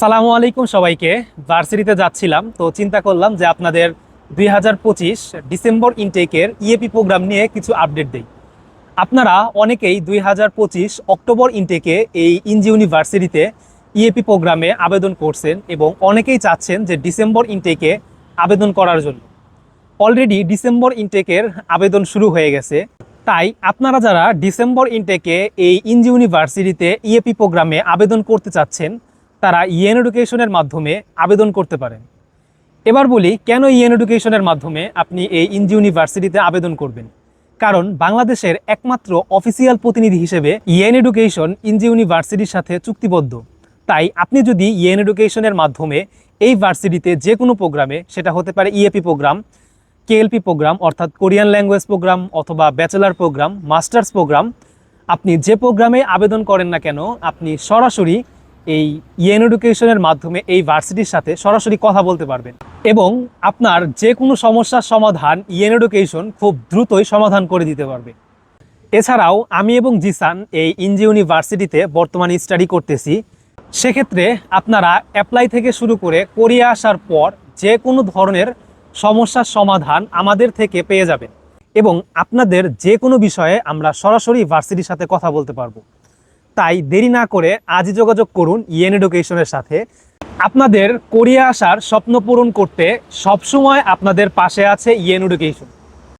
সালামু আলাইকুম সবাইকে। ভার্সিটিতে যাচ্ছিলাম, তো চিন্তা করলাম যে আপনাদের দুই হাজার পঁচিশ ডিসেম্বর ইনটেকের ইএপি প্রোগ্রাম নিয়ে কিছু আপডেট দেই। আপনারা অনেকেই দুই হাজার পঁচিশ অক্টোবর ইনটেকে এই ইনজি ইউনিভার্সিটিতে ইএপি প্রোগ্রামে আবেদন করছেন এবং অনেকেই চাচ্ছেন যে ডিসেম্বর ইনটেকে আবেদন করার জন্য। অলরেডি ডিসেম্বর ইনটেকের আবেদন শুরু হয়ে গেছে। তাই আপনারা যারা ডিসেম্বর ইনটেকে এই ইনজি ইউনিভার্সিটিতে ইএপি প্রোগ্রামে আবেদন করতে চাচ্ছেন তারা ইএন এডুকেশনের মাধ্যমে আবেদন করতে পারেন। এবার বলি, কেন ইএন এডুকেশনের মাধ্যমে আপনি এই ইনজি ইউনিভার্সিটিতে আবেদন করবেন? কারণ বাংলাদেশের একমাত্র অফিসিয়াল প্রতিনিধি হিসেবে ইএন এডুকেশন ইনজি ইউনিভার্সিটির সাথে চুক্তিবদ্ধ। তাই আপনি যদি ইএন এডুকেশনের মাধ্যমে এই ভার্সিটিতে যে কোনো প্রোগ্রামে সেটা হতে পারে ইএপি প্রোগ্রাম কেএলপি প্রোগ্রাম অর্থাৎ কোরিয়ান ল্যাঙ্গুয়েজ প্রোগ্রাম অথবা ব্যাচেলার প্রোগ্রাম মাস্টার্স প্রোগ্রাম আপনি যে প্রোগ্রামে আবেদন করেন না কেন, আপনি সরাসরি এই ইয়েন এডুকেশনের মাধ্যমে এই ভার্সিটির সাথে সরাসরি কথা বলতে পারবেন। এবং আপনার যে কোনো সমস্যার সমাধান ইয়েন এডুকেশন খুব দ্রুতই সমাধান করে দিতে পারবে। এছাড়াও আমি এবং জিসান এই ইঞ্জি ইউনিভার্সিটিতে বর্তমানে স্টাডি করতেছি। সেক্ষেত্রে আপনারা অ্যাপ্লাই থেকে শুরু করে কোরিয়া আসার পর যে কোনো ধরনের সমস্যার সমাধান আমাদের থেকে পেয়ে যাবেন। এবং আপনাদের যে কোনো বিষয়ে আমরা সরাসরি ভার্সিটির সাথে কথা বলতে পারব। তাই দেরি না করে আজই যোগাযোগ করুন ইএন এডুকেশনের সাথে। আপনাদের কোরিয়া আসার স্বপ্ন পূরণ করতে সবসময় আপনাদের পাশে আছে ইএন এডুকেশন।